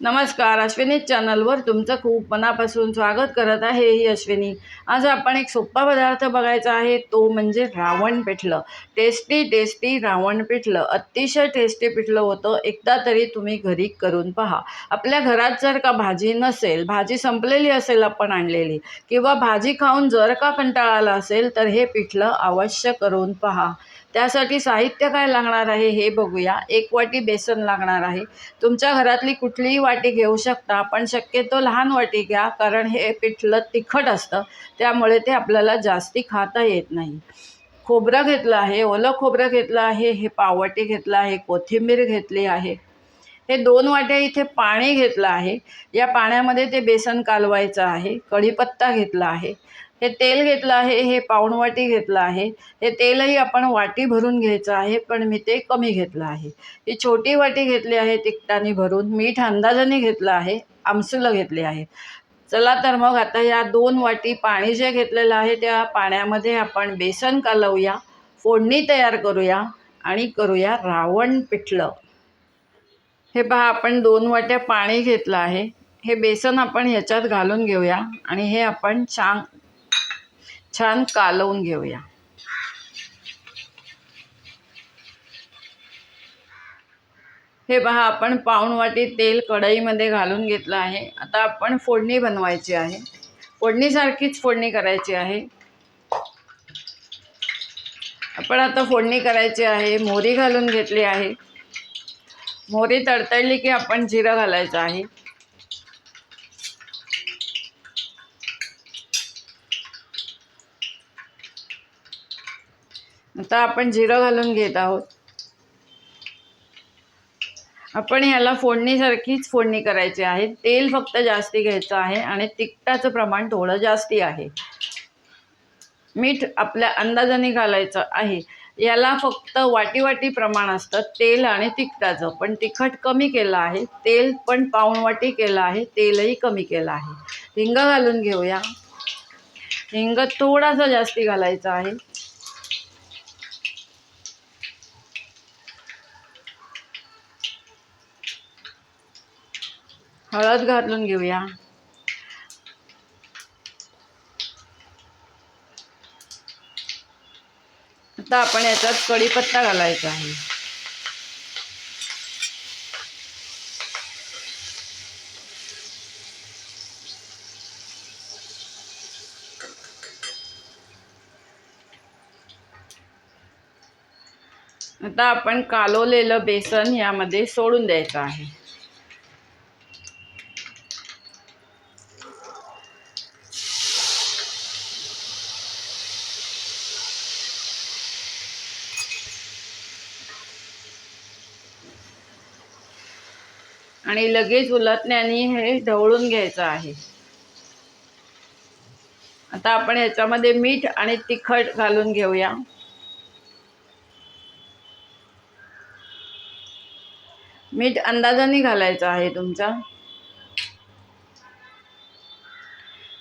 नमस्कार अश्विनी चॅनलवर तुमचं खूप मनापासून स्वागत करत आहे ही अश्विनी. आज आपण एक सोपा पदार्थ बघायचा आहे तो म्हणजे रावण पिठलं. टेस्टी टेस्टी रावण पिठलं. अतिशय टेस्टी पिठलं होतं एकदा तरी तुम्ही घरी करून पहा. आपल्या घरात जर का भाजी नसेल भाजी संपलेली असेल आपण आणलेली किंवा भाजी खाऊन जर का कंटाळा आला असेल तर हे पिठलं अवश्य करून पहा. त्यासाठी साहित्य काय लागणार आहे हे बघूया. एक वाटी बेसन लागणार आहे. तुमच्या घरातली कुठलीही वाटी घेऊ शकता पण शक्यतो लहान वाटी घ्या कारण हे पिठलं तिखट असतं. त्यामुळे ते आपल्याला जास्ती खाता येत नाही. खोबरं घेतलं आहे ओलं खोबरं घेतलं आहे हे पाववाटी घेतलं आहे कोथिंबीर घेतली आहे. हे दोन वाट्या इथे पाणी घेतलं आहे. या पाण्यामध्ये ते बेसन कालवायचं आहे कढीपत्ता घेतला आहे. हे तेल घेतलं आहे हे पाऊणवाटी घेतलं आहे. हे तेलही आपण वाटी भरून घ्यायचं आहे पण मी ते कमी घेतलं आहे. ही छोटी वाटी घेतली आहे तिखटाने भरून. मीठ अंदाजाने घेतलं आहे आमसुलं घेतले आहे. चला तर मग आता या दोन वाटी पाणी जे घेतलेलं आहे त्या पाण्यामध्ये आपण बेसन कालवूया फोडणी तयार करूया आणि करूया रावण पिठलं. हे पहा आपण दोन वाट्या पाणी घेतलं आहे. हे बेसन आपण ह्याच्यात घालून घेऊया आणि हे आपण छान छान कालवून घेऊया. हे पहा आपण पाऊण वाटी तेल कढईमध्ये घालून घेतलं आहे. आता आपण फोडणी बनवायची आहे. फोडणीसारखीच फोडणी करायची आहे. आपण आता फोडणी करायची आहे मोहरी घालून घेतली आहे. मोहरी तडतडली की आपण जिरं घालायचं आहे. आता आपण जिरं घालून घेत आहोत. आपण ह्याला फोडणीसारखीच फोडणी करायची आहे. तेल फक्त जास्ती घ्यायचं आहे आणि तिखटाचं प्रमाण थोडं जास्ती आहे. मीठ आपल्या अंदाजाने घालायचं आहे. याला फक्त वाटी वाटी प्रमाण असतं तेल आणि तिखटाचं. पण तिखट कमी केलं आहे तेल पण पाऊण वाटी केलं आहे तेलही कमी केलं आहे. हिंग घालून घेऊया. हिंग थोडासा जास्ती घालायचा आहे. हळद घालून घेऊया. आता आपण याच्यात कढीपत्ता घालायचा आहे. आता आपण कालवलेलं बेसन यामध्ये सोडून द्यायचं आहे. आणि लगेच उलटण्याने हे ढवळून घ्यायचं आहे. आता आपण ह्याच्यामध्ये मीठ आणि तिखट घालून घेऊया. मीठ अंदाजाने घालायचं आहे तुमचा.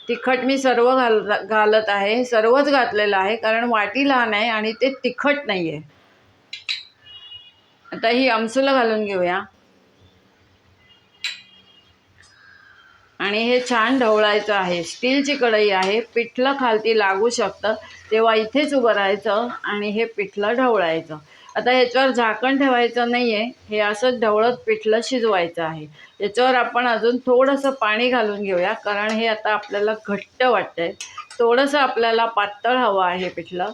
तिखट मी सर्व घाल घालत आहे. सर्वच घातलेलं आहे कारण वाटी लहान आहे आणि ते तिखट नाही आहे आता ही आमसूला घालून घेऊया. आणि हे छान ढवळायचं आहे. स्टीलची कढई आहे. पिठलं खालती लागू शकतं. तेव्हा इथेच उभं राहायचं आणि हे पिठलं ढवळायचं. आता ह्याच्यावर झाकण ठेवायचं नाही आहे हे असंच ढवळत पिठलं शिजवायचं आहे. याच्यावर आपण अजून थोडंसं पाणी घालून घेऊया. कारण हे आता आपल्याला घट्ट वाटतं आहे थोडंसं आपल्याला पातळ हवं आहे पिठलं.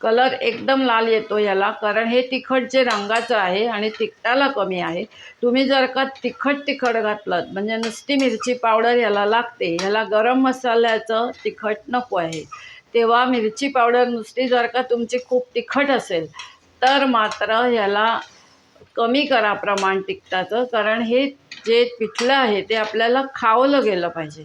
कलर एकदम लाल येतो याला कारण हे तिखट जे रंगाचं आहे आणि तिखटाला कमी आहे तुम्ही जर का तिखट तिखट घातलं म्हणजे नुसती मिरची पावडर याला लागते ह्याला गरम मसाल्याचं तिखट नको आहे. तेव्हा मिरची पावडर नुसती जर का तुमची खूप तिखट असेल तर मात्र ह्याला कमी करा प्रमाण तिखटाचं कारण हे जे पिठलं आहे ते आपल्याला खावलं गेलं पाहिजे.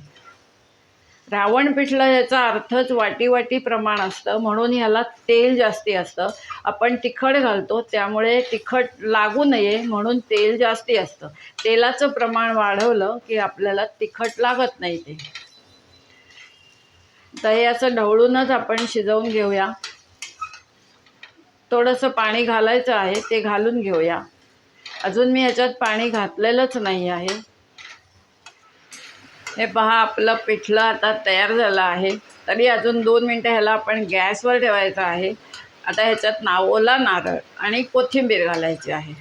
रावण पिठलं याचा अर्थच वाटी वाटी प्रमाण असतं. म्हणून ह्याला तेल जास्ती असतं. आपण तिखट घालतो त्यामुळे तिखट लागू नये म्हणून तेल जास्ती असतं. तेलाचं प्रमाण वाढवलं की आपल्याला तिखट लागत नाही ते. दह्याचं हे असं ढवळूनच आपण शिजवून घेऊया. थोडंसं पाणी घालायचं आहे ते घालून घेऊया. अजून मी ह्याच्यात पाणी घातलेलंच नाही आहे. हे पहा आपलं पिठलं आता तयार झालं आहे. तरी अजून दोन मिनटं ह्याला आपण गॅसवर ठेवायचं आहे. आता ह्याच्यात नावोला नारळ आणि कोथिंबीर घालायची आहे.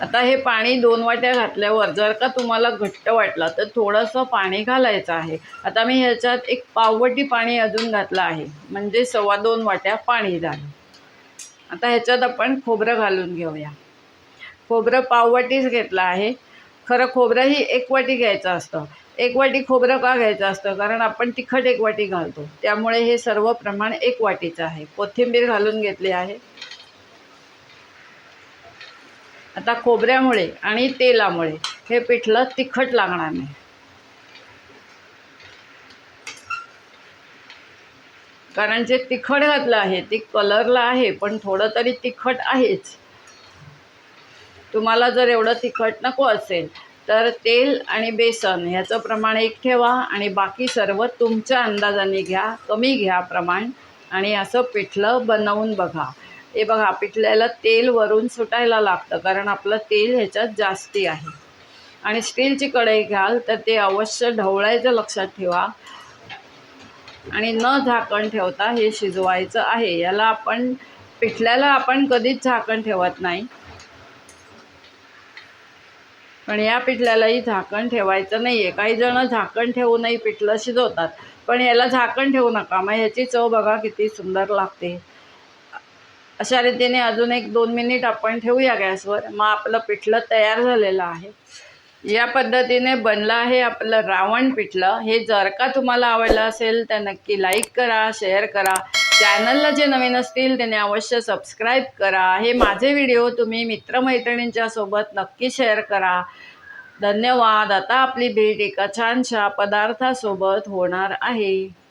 आता हे पाणी दोन वाट्या घातल्यावर जर का तुम्हाला घट्ट वाटलं तर थोडंसं पाणी घालायचं आहे. आता मी ह्याच्यात एक पाववटी पाणी अजून घातलं आहे. म्हणजे सव्वा दोन वाट्या पाणी झालं. आता ह्याच्यात आपण खोबरं घालून घेऊया. खोबरं पाववाटीच घेतलं आहे. खरं खोबरंही एक वाटी घ्यायचं असतं. एक वाटी खोबरं का घ्यायचं असतं? कारण आपण तिखट एक वाटी घालतो. त्यामुळे हे सर्व प्रमाण एक वाटीचं आहे. कोथिंबीर घालून घेतली आहे. आता खोबऱ्यामुळे आणि तेलामुळे हे पिठलं तिखट लागणार नाही. कारण जे तिखट घातलं आहे ते कलरला आहे पण थोडं तरी तिखट आहेच. तुम्हाला जर एवढं तिखट नको असेल तर तेल आणि बेसन ह्याचं प्रमाण एक ठेवा आणि बाकी सर्व तुमच्या अंदाजाने घ्या कमी घ्या प्रमाण आणि असं पिठलं बनवून बघा. हे बघा पिठल्याला तेल वरून सुटायला लागतं कारण आपलं तेल ह्याच्यात जास्ती आहे. आणि स्टीलची कढई घ्याल तर ते अवश्य ढवळायचं लक्षात ठेवा. आणि न झाकण ठेवता हे शिजवायचं आहे. याला आपण पिठल्याला आपण कधीच झाकण ठेवत नाही. पण या पिठल्यालाही झाकण ठेवायचं नाही आहे काही जण झाकण ठेवूनही पिठलं शिजवतात. पण याला झाकण ठेवू नका. मग ह्याची चव बघा किती सुंदर लागते. अशा रीतीने अजून एक दोन मिनिट आपण ठेवूया गॅसवर. मग आपलं पिठलं तयार झालेलं आहे. या पद्धतीने बनलं आहे आपलं रावण पिठलं. हे जर का तुम्हाला आवडलं असेल तर नक्की लाईक करा शेअर करा. चॅनलला जे नवीन असतील त्यांनी अवश्य सबस्क्राईब करा. हे माझे व्हिडिओ तुम्ही मित्रमैत्रिणींच्या सोबत नक्की शेअर करा. धन्यवाद. आता आपली भेट एका छानशा पदार्थासोबत होणार आहे.